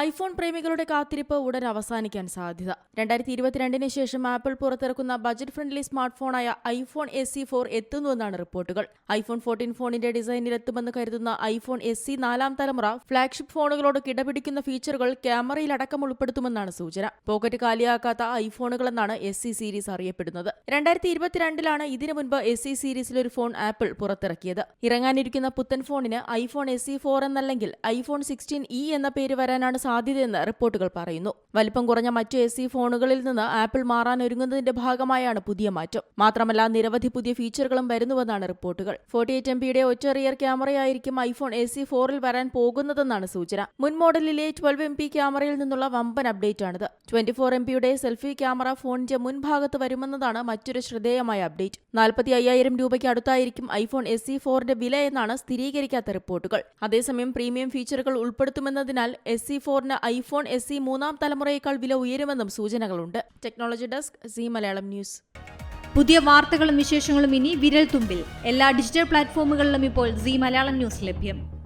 IPhone പ്രേമികളുടെ കാത്തിരിപ്പ് ഉടൻ അവസാനിക്കാൻ സാധ്യത. രണ്ടായിരത്തി ഇരുപത്തിരണ്ടിന് ശേഷം ആപ്പിൾ പുറത്തിറക്കുന്ന ബജറ്റ് ഫ്രണ്ട്ലി സ്മാർട്ട് ഫോണായ ഐഫോൺ എസ് സി ഫോർ എത്തുന്നുവെന്നാണ് റിപ്പോർട്ടുകൾ. ഐഫോൺ ഫോർട്ടീൻ ഫോണിന്റെ ഡിസൈനിൽ എത്തുമെന്ന് കരുതുന്ന ഐഫോൺ എസ് സി നാലാം തലമുറ ഫ്ളാഗ്ഷിപ്പ് ഫോണുകളോട് കിടപിടിക്കുന്ന ഫീച്ചറുകൾ ക്യാമറയിലടക്കം ഉൾപ്പെടുത്തുമെന്നാണ് സൂചന. പോക്കറ്റ് കാലിയാക്കാത്ത ഐഫോണുകളെന്നാണ് എസ് സി സീരീസ് അറിയപ്പെടുന്നത്. രണ്ടായിരത്തി ഇരുപത്തിരണ്ടിലാണ് ഇതിനു മുൻപ് എസ് സി സീരീസിൽ ഒരു ഫോൺ ആപ്പിൾ പുറത്തിറക്കിയത്. ഇറങ്ങാനിരിക്കുന്ന പുത്തൻ ഫോണിന് ഐഫോൺ എസ് സി ഫോർ എന്നല്ലെങ്കിൽ ഐഫോൺ സിക്സ്റ്റീൻ ഇ എന്ന പേര് വരാനാണ് സാധ്യതയെന്ന് റിപ്പോർട്ടുകൾ പറയുന്നു. വലിപ്പം കുറഞ്ഞ മറ്റു എ സി ഫോണുകളിൽ നിന്ന് ആപ്പിൾ മാറാൻ ഒരുങ്ങുന്നതിന്റെ ഭാഗമായാണ് പുതിയ മാറ്റം. മാത്രമല്ല നിരവധി പുതിയ ഫീച്ചറുകളും വരുന്നുവെന്നാണ് റിപ്പോർട്ടുകൾ. ഫോർട്ടി എയ്റ്റ് എം പിയുടെ ഒറ്റ റിയർ ക്യാമറയായിരിക്കും ഐഫോൺ എ സി ഫോറിൽ വരാൻ പോകുന്നതെന്നാണ് സൂചന. മുൻ മോഡലിലെ ട്വൽവ് എം പി ക്യാമറയിൽ നിന്നുള്ള വമ്പൻ അപ്ഡേറ്റ് ആണിത് ട്വന്റി ഫോർ എം പിയുടെ സെൽഫി ക്യാമറ ഫോണിന്റെ മുൻഭാഗത്ത് വരുമെന്നതാണ് മറ്റൊരു ശ്രദ്ധേയമായ അപ്ഡേറ്റ്. നാൽപ്പത്തി അയ്യായിരം രൂപയ്ക്ക് അടുത്തായിരിക്കും ഐഫോൺ എസ് സി ഫോറിന്റെ വില എന്നാണ് സ്ഥിരീകരിക്കാത്ത റിപ്പോർട്ടുകൾ. അതേസമയം പ്രീമിയം ഫീച്ചറുകൾ ഉൾപ്പെടുത്തുമെന്നതിനാൽ എസ് സി ഫോറിന് ഐഫോൺ എസ് സി മൂന്നാം തലമുറയേക്കാൾ വില ഉയരുമെന്നും സൂചനകളുണ്ട്. Technology desk Zee Malayalam news. പുതിയ വാർത്തകളും വിശേഷങ്ങളും ഇനി വിരൽ തുമ്പിൽ. എല്ലാ ഡിജിറ്റൽ പ്ലാറ്റ്ഫോമുകളിലും ഇപ്പോൾ സി മലയാളം ന്യൂസ് ലഭ്യം.